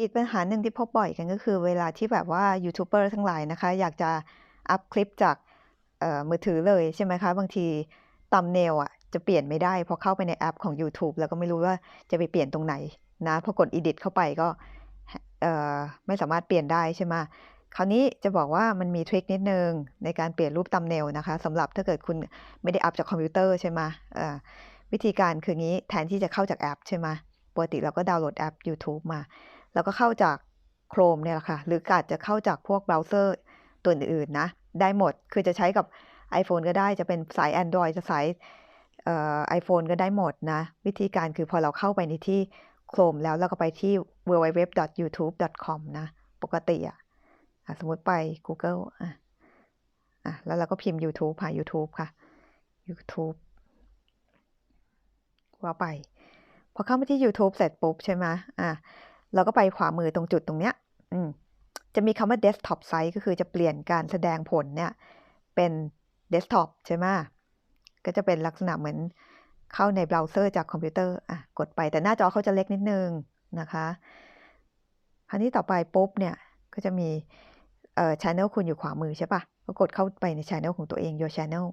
อีกปัญหาหนึ่งที่พบบ่อยกันก็คือเวลาที่แบบว่ายูทูบเบอร์ทั้งหลายนะคะ อยากจะอัพคลิปจากมือถือเลยใช่ไหมคะ บางทีตัมเนลอะจะเปลี่ยนไม่ได้พอเข้าไปในแอปของ YouTube แล้วก็ไม่รู้ว่าจะไปเปลี่ยนตรงไหนนะพอกด edit เข้าไปก็ไม่สามารถเปลี่ยนได้ใช่ไหมคราวนี้จะบอกว่ามันมีทริคนิดนึงในการเปลี่ยนรูปตัมเนลนะคะสำหรับถ้าเกิดคุณไม่ได้อัพจากคอมพิวเตอร์ใช่ไหมวิธีการคืองี้แทนที่จะเข้าจากแอปใช่ไหมปกติเราก็ดาวน์โหลดแอป YouTube มา แล้วก็เข้าจาก Chrome เนี่ยแหละค่ะ หรืออาจจะเข้าจากพวกเบราว์เซอร์ตัวอื่นๆนะ ได้หมด คือจะใช้กับ iPhone ก็ได้ จะเป็นสาย Android จะสายเอ่อ iPhone ก็ได้หมดนะ วิธีการคือพอเราเข้าไปในที่ Chrome แล้วเราก็ไปที่ www.youtube.com นะ ปกติอะอะสมมติไป Google อะอะแล้วเราก็พิมพ์ YouTube หา YouTube ค่ะ YouTube ว่าไป พอเข้ามาที่ YouTube เสร็จปุ๊บใช่ไหมอะ เราก็ไปขวามือตรงจุดตรงเนี้ยจะมีคำว่า desktop site ก็คือจะเปลี่ยนการแสดงผลเนี่ย เป็น desktop ใช่ไหมก็จะเป็นลักษณะเหมือนเข้าในเบราว์เซอร์จากคอมพิวเตอร์อะกดไปแต่หน้าจอเขาจะเล็กนิดนึงนะคะคราวนี้ต่อไปปุ๊บเนี่ย ก็จะมีเอ่อ channel คุณอยู่ขวามือใช่ปะก็กดเข้าไปใน channel ของตัวเอง your channel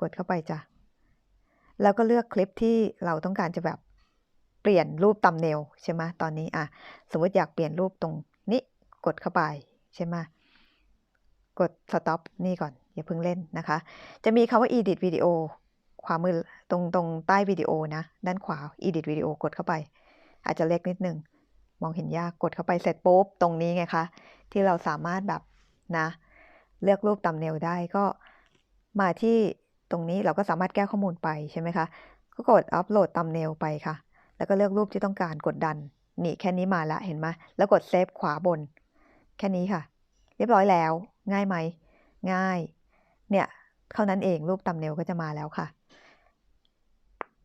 กดเข้าไปจ้ะ แล้วก็เลือกคลิปที่เราต้องการจะแบบ ปลี่ยนรูปตัมเนลใช่ไหมตอนนี้อะสมมติอยากเปลี่ยนรูปตรงนี้กดเข้าไปใช่ไหมกด stop นี่ก่อน อย่าเพิ่งเล่นนะคะ จะมีคำว่า edit video ขวามือตรงตรงใต้วิดีโอนะ ด้านขวา edit video กดเข้าไป อาจจะเล็กนิดนึง มองเห็นยากกดเข้าไปเสร็จปุ๊บ ตรงนี้ไงคะ ที่เราสามารถแบบนะ เลือกรูปตัมเนลได้ก็มาที่ตรงนี้เราก็สามารถแก้ข้อมูลไปใช่ไหมคะก็กดอัปโหลดตัมเนลไปค่ะ แล้วก็เลือกรูปที่ต้องการกดดัน นี่แค่นี้มาละเห็นไหมแล้วกดเซฟขวาบน แค่นี้ค่ะ เรียบร้อยแล้ว ง่ายไหม ง่าย เนี่ยเท่านั้นเองรูปตัมเนลก็จะมาแล้วค่ะ